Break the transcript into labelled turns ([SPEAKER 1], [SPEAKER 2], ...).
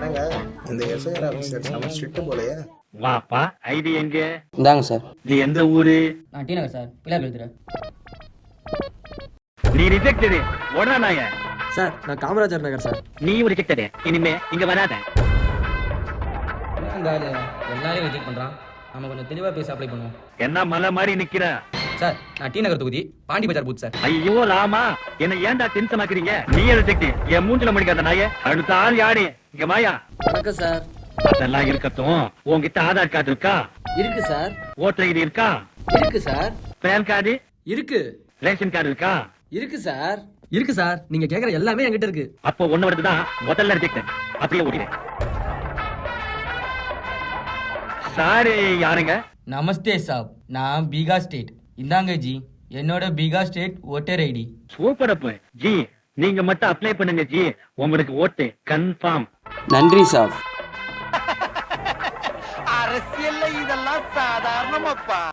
[SPEAKER 1] என்னங்க? இந்த SIR officer செம ஸ்ட்ரிக்ட் போலயே?
[SPEAKER 2] வாப்பா ஐடி எங்க?
[SPEAKER 3] இந்தாங்க சார்.
[SPEAKER 2] நீ எந்த ஊரு?
[SPEAKER 4] நான் டி நகர் சார் பிள்ளையார் எழுதுறேன்
[SPEAKER 2] நீ ரிஜெக்டடு உடனே நாய
[SPEAKER 5] சார் நான் காமராஜர் நகர் சார்.
[SPEAKER 2] நீயும் ரிஜெக்டடு இனிமே இங்க வராத.
[SPEAKER 4] இந்த ஆளு? எல்லாரையும் ரிஜெக்ட் பண்றான். நம்ம கொஞ்சம் தெளிவா பேசி அப்ளை பண்ணுவோம்.
[SPEAKER 2] என்ன மலை மாதிரி நிக்கிற?
[SPEAKER 4] சார் நான் டி நகர் தொகுதி பாண்டி பஜார் பூத் சார்.
[SPEAKER 2] ஐயோ ராமா. என்ன ஏன்டா டென்ஷன் ஆக்குறீங்க? நீ ரிஜெக்ட் என் மூஞ்சில மணிக்காத நாய. அடுத்த ஆள் யாரு? இங்க மாயா.
[SPEAKER 5] வணக்கம் சார்.
[SPEAKER 2] அதெல்லாம் இருக்கட்டும். உன்கிட்ட ஆதார் கார்டு இருக்கா?
[SPEAKER 5] இருக்கு சார்.
[SPEAKER 2] ஓட்டர் ஐடி இருக்கா?
[SPEAKER 5] இருக்கு சார்.
[SPEAKER 2] PAN card?
[SPEAKER 5] இருக்கு.
[SPEAKER 2] ரேஷன் கார்டு இருக்கா?
[SPEAKER 5] இருக்கு சார். இருக்கு சார். நீங்க கேக்குற எல்லாமே என்கிட்ட இருக்கு.
[SPEAKER 2] அப்போ ஒண்ணு வருது தான் முதல்ல ரிஜெக்ட் அப்படியே ஓடிடுறேன் சாரி யாருங்க?
[SPEAKER 4] நமஸ்தே சாப். நான் பீகார் ஸ்டேட். இந்தாங்க ஜி. என்னோட Bihar state voter ID.
[SPEAKER 2] Super Appu. Ji நீங்க மட்டும் அப்ளை பண்ணுங்க ஜி. உங்களுக்கு ஓட்டு. கன்ஃபார்ம்
[SPEAKER 3] நன்றி சார்.
[SPEAKER 6] அரசியல்ல இதெல்லாம் சாதாரணமாப்பா.